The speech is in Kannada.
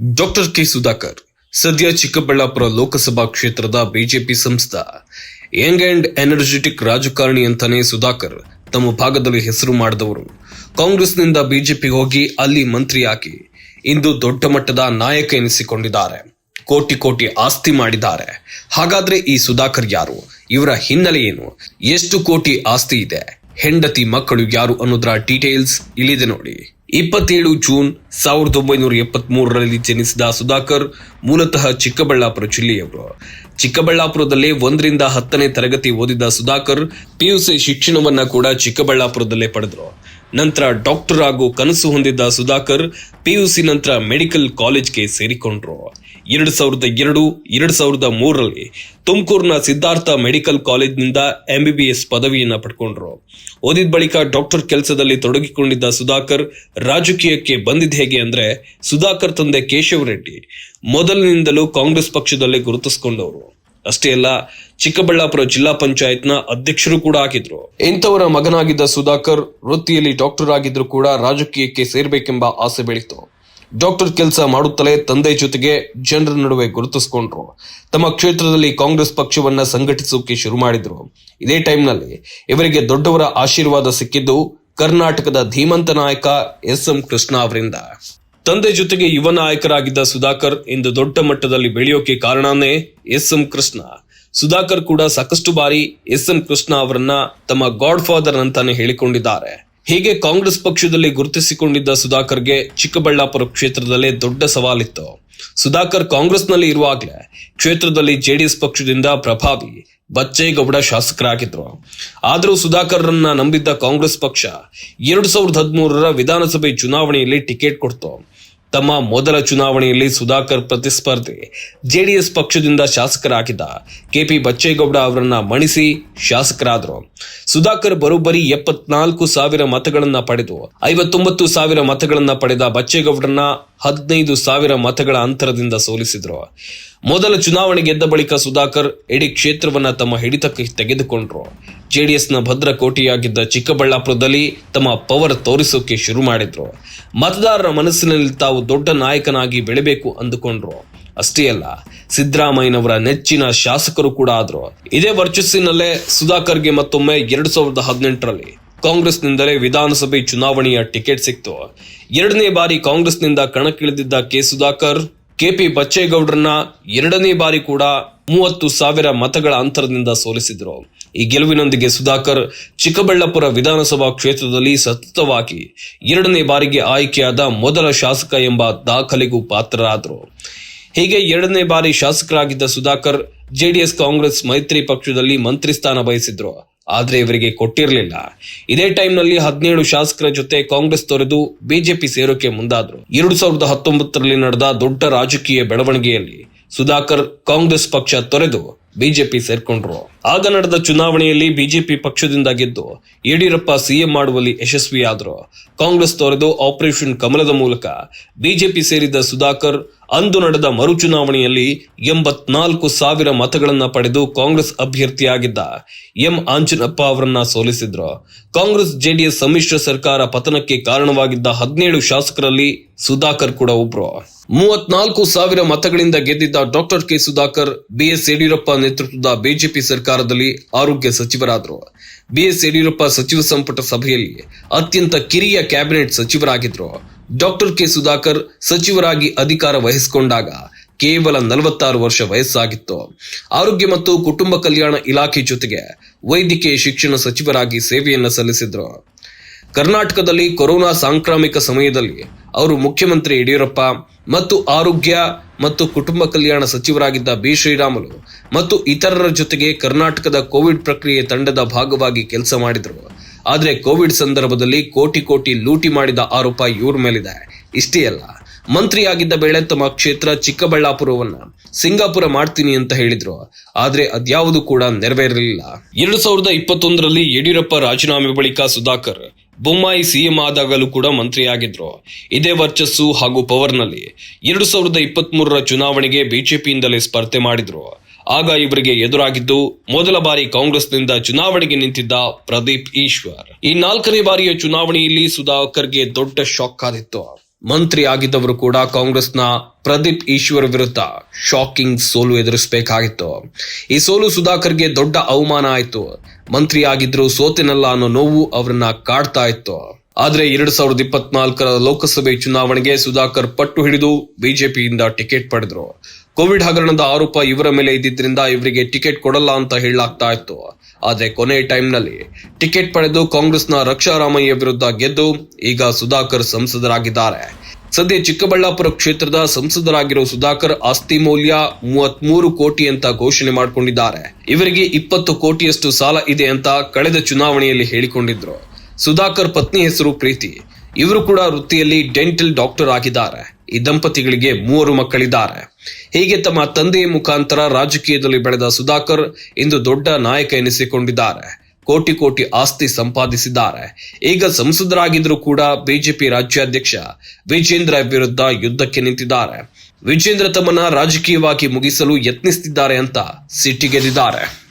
ಡಾಕ್ಟರ್ ಕೆ ಸುಧಾಕರ್ ಸದ್ಯ ಚಿಕ್ಕಬಳ್ಳಾಪುರ ಲೋಕಸಭಾ ಕ್ಷೇತ್ರದ ಬಿಜೆಪಿ ಸಂಸ್ಥ ಯಂಗ್ ಅಂಡ್ ಎನರ್ಜೆಟಿಕ್ ರಾಜಕಾರಣಿ ಅಂತಾನೆ ಸುಧಾಕರ್ ತಮ್ಮ ಭಾಗದಲ್ಲಿ ಹೆಸರು ಮಾಡಿದವರು. ಕಾಂಗ್ರೆಸ್ನಿಂದ ಬಿಜೆಪಿ ಹೋಗಿ ಅಲ್ಲಿ ಮಂತ್ರಿಯಾಗಿ ಇಂದು ದೊಡ್ಡ ಮಟ್ಟದ ನಾಯಕ ಎನಿಸಿಕೊಂಡಿದ್ದಾರೆ. ಕೋಟಿ ಕೋಟಿ ಆಸ್ತಿ ಮಾಡಿದ್ದಾರೆ. ಹಾಗಾದ್ರೆ ಈ ಸುಧಾಕರ್ ಯಾರು? ಇವರ ಹಿನ್ನೆಲೆ ಏನು? ಎಷ್ಟು ಕೋಟಿ ಆಸ್ತಿ ಇದೆ? ಹೆಂಡತಿ ಮಕ್ಕಳು ಯಾರು ಅನ್ನೋದರ ಡೀಟೇಲ್ಸ್ ಇಲ್ಲಿದೆ ನೋಡಿ. ಇಪ್ಪತ್ತೇಳು ಜೂನ್ ಸಾವಿರದ ಒಂಬೈನೂರ ಎಪ್ಪತ್ತ್ ಮೂರರಲ್ಲಿ ಜನಿಸಿದ ಸುಧಾಕರ್, ಮೂಲತಃ ಚಿಕ್ಕಬಳ್ಳಾಪುರ ಜಿಲ್ಲೆಯವರು. ಚಿಕ್ಕಬಳ್ಳಾಪುರದಲ್ಲೇ ಒಂದರಿಂದ ಹತ್ತನೇ ತರಗತಿ ಓದಿದ ಸುಧಾಕರ್, ಪಿಯುಸಿ ಶಿಕ್ಷಣವನ್ನ ಕೂಡ ಚಿಕ್ಕಬಳ್ಳಾಪುರದಲ್ಲೇ ಪಡೆದರು. ನಂತರ ಡಾಕ್ಟರ್ ಆಗೋ ಕನಸು ಹೊಂದಿದ್ದ ಸುಧಾಕರ್ ಪಿಯುಸಿ ನಂತರ ಮೆಡಿಕಲ್ ಕಾಲೇಜ್ಗೆ ಸೇರಿಕೊಂಡ್ರು. ಎರಡು ಸಾವಿರದ ಎರಡು ಎರಡು ಸಾವಿರದ ಮೂರರಲ್ಲಿ ತುಮಕೂರಿನ ಸಿದ್ಧಾರ್ಥ ಮೆಡಿಕಲ್ ಕಾಲೇಜ್ನಿಂದ ಎಂಬಿಬಿಎಸ್ ಪದವಿಯನ್ನು ಪಡ್ಕೊಂಡ್ರು. ಓದಿದ ಬಳಿಕ ಡಾಕ್ಟರ್ ಕೆಲಸದಲ್ಲಿ ತೊಡಗಿಕೊಂಡಿದ್ದ ಸುಧಾಕರ್ ರಾಜಕೀಯಕ್ಕೆ ಬಂದಿದ್ದ ಹೇಗೆ ಅಂದ್ರೆ ಸುಧಾಕರ್ ತಂದೆ ಕೇಶವ ರೆಡ್ಡಿ ಮೊದಲಿನಿಂದಲೂ ಕಾಂಗ್ರೆಸ್ ಪಕ್ಷದಲ್ಲೇ ಗುರುತಿಸಿಕೊಂಡವರು. ಅಷ್ಟೇ ಅಲ್ಲ, ಚಿಕ್ಕಬಳ್ಳಾಪುರ ಜಿಲ್ಲಾ ಪಂಚಾಯತ್ನ ಅಧ್ಯಕ್ಷರು ಕೂಡ ಆಗಿದ್ರು. ಇಂಥವರ ಮಗನಾಗಿದ್ದ ಸುಧಾಕರ್ ವೃತ್ತಿಯಲ್ಲಿ ಡಾಕ್ಟರ್ ಆಗಿದ್ರು ಕೂಡ ರಾಜಕೀಯಕ್ಕೆ ಸೇರ್ಬೇಕೆಂಬ ಆಸೆ ಬೆಳೀತು. ಡಾಕ್ಟರ್ ಕೆಲಸ ಮಾಡುತ್ತಲೇ ತಂದೆ ಜೊತೆಗೆ ಜನರ ನಡುವೆ ಗುರುತಿಸಿಕೊಂಡ್ರು. ತಮ್ಮ ಕ್ಷೇತ್ರದಲ್ಲಿ ಕಾಂಗ್ರೆಸ್ ಪಕ್ಷವನ್ನ ಸಂಘಟಿಸೋಕೆ ಶುರು ಮಾಡಿದ್ರು. ಇದೇ ಟೈಮ್ನಲ್ಲಿ ಇವರಿಗೆ ದೊಡ್ಡವರ ಆಶೀರ್ವಾದ ಸಿಕ್ಕಿದ್ದು ಕರ್ನಾಟಕದ ಧೀಮಂತ ನಾಯಕ ಎಸ್ ಎಂ ಕೃಷ್ಣ ಅವರಿಂದ. ತಂದೆ ಜೊತೆಗೆ ಯುವ ನಾಯಕರಾಗಿದ್ದ ಸುಧಾಕರ್ ಇಂದು ದೊಡ್ಡ ಮಟ್ಟದಲ್ಲಿ ಬೆಳೆಯೋಕೆ ಕಾರಣನೇ ಎಸ್ ಎಂ ಕೃಷ್ಣ. ಸುಧಾಕರ್ ಕೂಡ ಸಾಕಷ್ಟು ಬಾರಿ ಎಸ್ ಎಂ ಕೃಷ್ಣ ಅವರನ್ನ ತಮ್ಮ ಗಾಡ್ ಫಾದರ್ ಅಂತಾನೆ ಹೇಳಿಕೊಂಡಿದ್ದಾರೆ. ಹೀಗೆ ಕಾಂಗ್ರೆಸ್ ಪಕ್ಷದಲ್ಲಿ ಗುರುತಿಸಿಕೊಂಡಿದ್ದ ಸುಧಾಕರ್ಗೆ ಚಿಕ್ಕಬಳ್ಳಾಪುರ ಕ್ಷೇತ್ರದಲ್ಲೇ ದೊಡ್ಡ ಸವಾಲಿತ್ತು. ಸುಧಾಕರ್ ಕಾಂಗ್ರೆಸ್ನಲ್ಲಿ ಇರುವಾಗಲೇ ಕ್ಷೇತ್ರದಲ್ಲಿ ಜೆಡಿಎಸ್ ಪಕ್ಷದಿಂದ ಪ್ರಭಾವಿ. ಬಚ್ಚೇಗೌಡ ಶಾಸಕರಾಗಿದ್ರು. ಆದರೂ ಸುಧಾಕರ್ರನ್ನ ನಂಬಿದ್ದ ಕಾಂಗ್ರೆಸ್ ಪಕ್ಷ ಎರಡು ಸಾವಿರದ ಹದಿಮೂರರ ವಿಧಾನಸಭೆ ಚುನಾವಣೆಯಲ್ಲಿ ಟಿಕೆಟ್ ಕೊಡ್ತು. ತಮ್ಮ ಮೊದಲ ಚುನಾವಣೆಯಲ್ಲಿ ಸುಧಾಕರ್ ಪ್ರತಿಸ್ಪರ್ಧಿ ಜೆಡಿಎಸ್ ಪಕ್ಷದಿಂದ ಶಾಸಕರಾಗಿದ್ದ ಕೆಪಿ ಬಚ್ಚೇಗೌಡ ಅವರನ್ನ ಮಣಿಸಿ ಶಾಸಕರಾದರು. ಸುಧಾಕರ್ ಬರೋಬ್ಬರಿ ಎಪ್ಪತ್ನಾಲ್ಕು ಸಾವಿರ ಮತಗಳನ್ನ ಪಡೆದು ಐವತ್ತೊಂಬತ್ತು ಸಾವಿರ ಮತಗಳನ್ನ ಪಡೆದ ಬಚ್ಚೇಗೌಡರನ್ನ ಹದಿನೈದು ಸಾವಿರ ಮತಗಳ ಅಂತರದಿಂದ ಸೋಲಿಸಿದ್ರು. ಮೊದಲ ಚುನಾವಣೆ ಗೆದ್ದ ಬಳಿಕ ಸುಧಾಕರ್ ಇಡೀ ಕ್ಷೇತ್ರವನ್ನ ತಮ್ಮ ಹಿಡಿತಕ್ಕೆ ತೆಗೆದುಕೊಂಡ್ರು. ಜೆಡಿಎಸ್ನ ಭದ್ರಕೋಟೆಯಾಗಿದ್ದ ಚಿಕ್ಕಬಳ್ಳಾಪುರದಲ್ಲಿ ತಮ್ಮ ಪವರ್ ತೋರಿಸೋಕೆ ಶುರು ಮಾಡಿದ್ರು. ಮತದಾರರ ಮನಸ್ಸಿನಲ್ಲಿ ತಾವು ದೊಡ್ಡ ನಾಯಕನಾಗಿ ಬೆಳಿಬೇಕು ಅಂದುಕೊಂಡ್ರು. ಅಷ್ಟೇ ಅಲ್ಲ, ಸಿದ್ದರಾಮಯ್ಯನವರ ನೆಚ್ಚಿನ ಶಾಸಕರು ಕೂಡ ಆದ್ರು. ಇದೇ ವರ್ಚಸ್ಸಿನಲ್ಲೇ ಸುಧಾಕರ್ಗೆ ಮತ್ತೊಮ್ಮೆ ಎರಡ್ ಸಾವಿರದ ಹದಿನೆಂಟರಲ್ಲಿ ಕಾಂಗ್ರೆಸ್ನಿಂದಲೇ ವಿಧಾನಸಭೆ ಚುನಾವಣೆಯ ಟಿಕೆಟ್ ಸಿಕ್ತು. ಎರಡನೇ ಬಾರಿ ಕಾಂಗ್ರೆಸ್ನಿಂದ ಕಣಕ್ಕಿಳಿದಿದ್ದ ಕೆ. ಸುಧಾಕರ್, ಕೆಪಿ ಬಚ್ಚೇಗೌಡರನ್ನ ಎರಡನೇ ಬಾರಿ ಕೂಡ ಮೂವತ್ತು ಸಾವಿರ ಮತಗಳ ಅಂತರದಿಂದ ಸೋಲಿಸಿದ್ರು. ಈ ಗೆಲುವಿನೊಂದಿಗೆ ಸುಧಾಕರ್ ಚಿಕ್ಕಬಳ್ಳಾಪುರ ವಿಧಾನಸಭಾ ಕ್ಷೇತ್ರದಲ್ಲಿ ಸತತವಾಗಿ ಎರಡನೇ ಬಾರಿಗೆ ಆಯ್ಕೆಯಾದ ಮೊದಲ ಶಾಸಕ ಎಂಬ ದಾಖಲೆಗೂ ಪಾತ್ರರಾದರು. ಹೀಗೆ ಎರಡನೇ ಬಾರಿ ಶಾಸಕರಾಗಿದ್ದ ಸುಧಾಕರ್ ಜೆಡಿಎಸ್ ಕಾಂಗ್ರೆಸ್ ಮೈತ್ರಿ ಪಕ್ಷದಲ್ಲಿ ಮಂತ್ರಿ ಸ್ಥಾನ ಬಯಸಿದ್ರು. ಆದರೆ ಇವರಿಗೆ ಕೊಟ್ಟಿರಲಿಲ್ಲ. ಇದೇ ಟೈಮ್ನಲ್ಲಿ ಹದಿನೇಳು ಶಾಸಕರ ಜೊತೆ ಕಾಂಗ್ರೆಸ್ ತೊರೆದು ಬಿಜೆಪಿ ಸೇರೋಕೆ ಮುಂದಾದ್ರು. ಎರಡು ಸಾವಿರದ ಹತ್ತೊಂಬತ್ತರಲ್ಲಿ ನಡೆದ ದೊಡ್ಡ ರಾಜಕೀಯ ಬೆಳವಣಿಗೆಯಲ್ಲಿ ಸುಧಾಕರ್ ಕಾಂಗ್ರೆಸ್ ಪಕ್ಷ ತೊರೆದು ಬಿಜೆಪಿ ಸೇರ್ಕೊಂಡ್ರು. ಆಗ ನಡೆದ ಚುನಾವಣೆಯಲ್ಲಿ ಬಿಜೆಪಿ ಪಕ್ಷದಿಂದ ಗೆದ್ದು ಯಡಿಯೂರಪ್ಪ ಸಿಎಂ ಮಾಡುವಲ್ಲಿ ಯಶಸ್ವಿಯಾದರು. ಕಾಂಗ್ರೆಸ್ ತೊರೆದು ಆಪರೇಷನ್ ಕಮಲದ ಮೂಲಕ ಬಿಜೆಪಿ ಸೇರಿದ ಸುಧಾಕರ್ ಅಂದು ನಡೆದ ಮರು ಚುನಾವಣೆಯಲ್ಲಿ ಎಂಬತ್ನಾಲ್ಕು ಸಾವಿರ ಮತಗಳನ್ನು ಪಡೆದು ಕಾಂಗ್ರೆಸ್ ಅಭ್ಯರ್ಥಿಯಾಗಿದ್ದ ಎಂ ಆಂಜನಪ್ಪ ಅವರನ್ನ ಸೋಲಿಸಿದ್ರು. ಕಾಂಗ್ರೆಸ್ ಜೆಡಿಎಸ್ ಸಮ್ಮಿಶ್ರ ಸರ್ಕಾರ ಪತನಕ್ಕೆ ಕಾರಣವಾಗಿದ್ದ ಹದಿನೇಳು ಶಾಸಕರಲ್ಲಿ ಸುಧಾಕರ್ ಕೂಡ ಒಬ್ರು. ಮೂವತ್ನಾಲ್ಕು ಸಾವಿರ ಮತಗಳಿಂದ ಗೆದ್ದಿದ್ದ doctor K Sudhakar, BS Yediyurappa ನೇತೃತ್ವದ ಬಿಜೆಪಿ ಸರ್ಕಾರದಲ್ಲಿ ಆರೋಗ್ಯ ಸಚಿವರಾದರು. ಬಿಎಸ್ ಯಡಿಯೂರಪ್ಪ ಸಚಿವ ಸಂಪುಟ ಸಭೆಯಲ್ಲಿ ಅತ್ಯಂತ ಕಿರಿಯ ಕ್ಯಾಬಿನೆಟ್ ಸಚಿವರಾಗಿದ್ರು. ಡಾಕ್ಟರ್ ಕೆ ಸುಧಾಕರ್ ಸಚಿವರಾಗಿ ಅಧಿಕಾರ ವಹಿಸಿಕೊಂಡಾಗ ಕೇವಲ ನಲವತ್ತಾರು ವರ್ಷ ವಯಸ್ಸಾಗಿತ್ತು. ಆರೋಗ್ಯ ಮತ್ತು ಕುಟುಂಬ ಕಲ್ಯಾಣ ಇಲಾಖೆ ಜೊತೆಗೆ ವೈದ್ಯಕೀಯ ಶಿಕ್ಷಣ ಸಚಿವರಾಗಿ ಸೇವೆಯನ್ನ ಸಲ್ಲಿಸಿದ್ರು. ಕರ್ನಾಟಕದಲ್ಲಿ ಕೊರೋನಾ ಸಾಂಕ್ರಾಮಿಕ ಸಮಯದಲ್ಲಿ ಅವರು ಮುಖ್ಯಮಂತ್ರಿ ಯಡಿಯೂರಪ್ಪ ಮತ್ತು ಆರೋಗ್ಯ ಮತ್ತು ಕುಟುಂಬ ಕಲ್ಯಾಣ ಸಚಿವರಾಗಿದ್ದ ಬಿ ಶ್ರೀರಾಮುಲು ಮತ್ತು ಇತರರ ಜೊತೆಗೆ ಕರ್ನಾಟಕದ ಕೋವಿಡ್ ಪ್ರಕ್ರಿಯೆ ತಂಡದ ಭಾಗವಾಗಿ ಕೆಲಸ ಮಾಡಿದರು. ಆದರೆ ಕೋವಿಡ್ ಸಂದರ್ಭದಲ್ಲಿ ಕೋಟಿ ಕೋಟಿ ಲೂಟಿ ಮಾಡಿದ ಆರೋಪ ಇವ್ರ ಮೇಲಿದೆ. ಇಷ್ಟೇ ಅಲ್ಲ, ಮಂತ್ರಿಯಾಗಿದ್ದ ವೇಳೆ ತಮ್ಮ ಕ್ಷೇತ್ರ ಚಿಕ್ಕಬಳ್ಳಾಪುರವನ್ನ ಸಿಂಗಾಪುರ ಮಾಡ್ತೀನಿ ಅಂತ ಹೇಳಿದ್ರು. ಆದ್ರೆ ಅದ್ಯಾವುದು ಕೂಡ ನೆರವೇರಲಿಲ್ಲ. ಎರಡ್ ಸಾವಿರದ ಇಪ್ಪತ್ತೊಂದರಲ್ಲಿ ಯಡಿಯೂರಪ್ಪ ರಾಜೀನಾಮೆ ಬಳಿಕ ಸುಧಾಕರ್, ಬೊಮ್ಮಾಯಿ ಸಿಎಂ ಆದಾಗಲೂ ಕೂಡ ಮಂತ್ರಿಯಾಗಿದ್ರು. ಇದೇ ವರ್ಚಸ್ಸು ಹಾಗೂ ಪವರ್ನಲ್ಲಿ ಎರಡು ಸಾವಿರದ ಇಪ್ಪತ್ತ್ ಚುನಾವಣೆಗೆ ಬಿಜೆಪಿಯಿಂದಲೇ ಸ್ಪರ್ಧೆ ಮಾಡಿದ್ರು. ಆಗ ಇವರಿಗೆ ಎದುರಾಗಿದ್ದು ಮೊದಲ ಬಾರಿ ಕಾಂಗ್ರೆಸ್ನಿಂದ ಚುನಾವಣೆಗೆ ನಿಂತಿದ್ದ ಪ್ರದೀಪ್ ಈಶ್ವರ್. ಈ ನಾಲ್ಕನೇ ಬಾರಿಯ ಚುನಾವಣೆಯಲ್ಲಿ ಸುಧಾಕರ್ಗೆ ದೊಡ್ಡ ಶಾಕ್ ಆದಿತ್ತು. ಮಂತ್ರಿ ಆಗಿದ್ದವರು ಕೂಡ ಕಾಂಗ್ರೆಸ್ನ ಪ್ರದೀಪ್ ಈಶ್ವರ್ ವಿರುದ್ಧ ಶಾಕಿಂಗ್ ಸೋಲು ಎದುರಿಸಬೇಕಾಗಿತ್ತು. ಈ ಸೋಲು ಸುಧಾಕರ್ಗೆ ದೊಡ್ಡ ಅವಮಾನ ಆಯಿತು. ಮಂತ್ರಿ ಆಗಿದ್ರು ಸೋತಿನಲ್ಲ ಅನ್ನೋ ನೋವು ಅವರನ್ನ ಕಾಡ್ತಾ ಇತ್ತು. ಆದ್ರೆ ಎರಡ್ ಸಾವಿರದ ಇಪ್ಪತ್ನಾಲ್ಕರ ಲೋಕಸಭೆ ಚುನಾವಣೆಗೆ ಸುಧಾಕರ್ ಪಟ್ಟು ಹಿಡಿದು ಬಿಜೆಪಿಯಿಂದ ಟಿಕೆಟ್ ಪಡೆದ್ರು. ಕೋವಿಡ್ ಹಗರಣದ ಆರೋಪ ಇವರ ಮೇಲೆ ಇದ್ದಿದ್ರಿಂದ ಇವರಿಗೆ ಟಿಕೆಟ್ ಕೊಡಲ್ಲ ಅಂತ ಹೇಳಲಾಗ್ತಾ ಇತ್ತು. ಆದ್ರೆ ಕೊನೆ ಟೈಮ್ನಲ್ಲಿ ಟಿಕೆಟ್ ಪಡೆದು ಕಾಂಗ್ರೆಸ್ನ ರಕ್ಷಾರಾಮಯ್ಯ ವಿರುದ್ಧ ಗೆದ್ದು ಈಗ ಸುಧಾಕರ್ ಸಂಸದರಾಗಿದ್ದಾರೆ. ಸದ್ಯ ಚಿಕ್ಕಬಳ್ಳಾಪುರ ಕ್ಷೇತ್ರದ ಸಂಸದರಾಗಿರೋ ಸುಧಾಕರ್ ಆಸ್ತಿ ಮೌಲ್ಯ ಮೂವತ್ಮೂರು ಕೋಟಿ ಅಂತ ಘೋಷಣೆ ಮಾಡಿಕೊಂಡಿದ್ದಾರೆ. ಇವರಿಗೆ ಇಪ್ಪತ್ತು ಕೋಟಿಯಷ್ಟು ಸಾಲ ಇದೆ ಅಂತ ಕಳೆದ ಚುನಾವಣೆಯಲ್ಲಿ ಹೇಳಿಕೊಂಡಿದ್ರು. ಸುಧಾಕರ್ ಪತ್ನಿ ಹೆಸರು ಪ್ರೀತಿ. ಇವರು ಕೂಡ ವೃತ್ತಿಯಲ್ಲಿ ಡೆಂಟಲ್ ಡಾಕ್ಟರ್ ಆಗಿದ್ದಾರೆ. ಈ ದಂಪತಿಗಳಿಗೆ ಮೂವರು ಮಕ್ಕಳಿದ್ದಾರೆ. ಹೀಗೆ ತಮ್ಮ ತಂದೆಯ ಮುಖಾಂತರ ರಾಜಕೀಯದಲ್ಲಿ ಬೆಳೆದ ಸುಧಾಕರ್ ಇಂದು ದೊಡ್ಡ ನಾಯಕ ಎನಿಸಿಕೊಂಡಿದ್ದಾರೆ. ಕೋಟಿ ಕೋಟಿ ಆಸ್ತಿ ಸಂಪಾದಿಸಿದ್ದಾರೆ. ಈಗ ಸಂಸದರಾಗಿದ್ದರೂ ಕೂಡ ಬಿಜೆಪಿ ರಾಜ್ಯಾಧ್ಯಕ್ಷ ವಿಜೇಂದ್ರ ವಿರುದ್ಧ ಯುದ್ಧಕ್ಕೆ ನಿಂತಿದ್ದಾರೆ. ವಿಜೇಂದ್ರ ತಮ್ಮನ್ನ ರಾಜಕೀಯವಾಗಿ ಮುಗಿಸಲು ಯತ್ನಿಸುತ್ತಿದ್ದಾರೆ ಅಂತ ಸಿಟ್ಟಿಗೆದಿದ್ದಾರೆ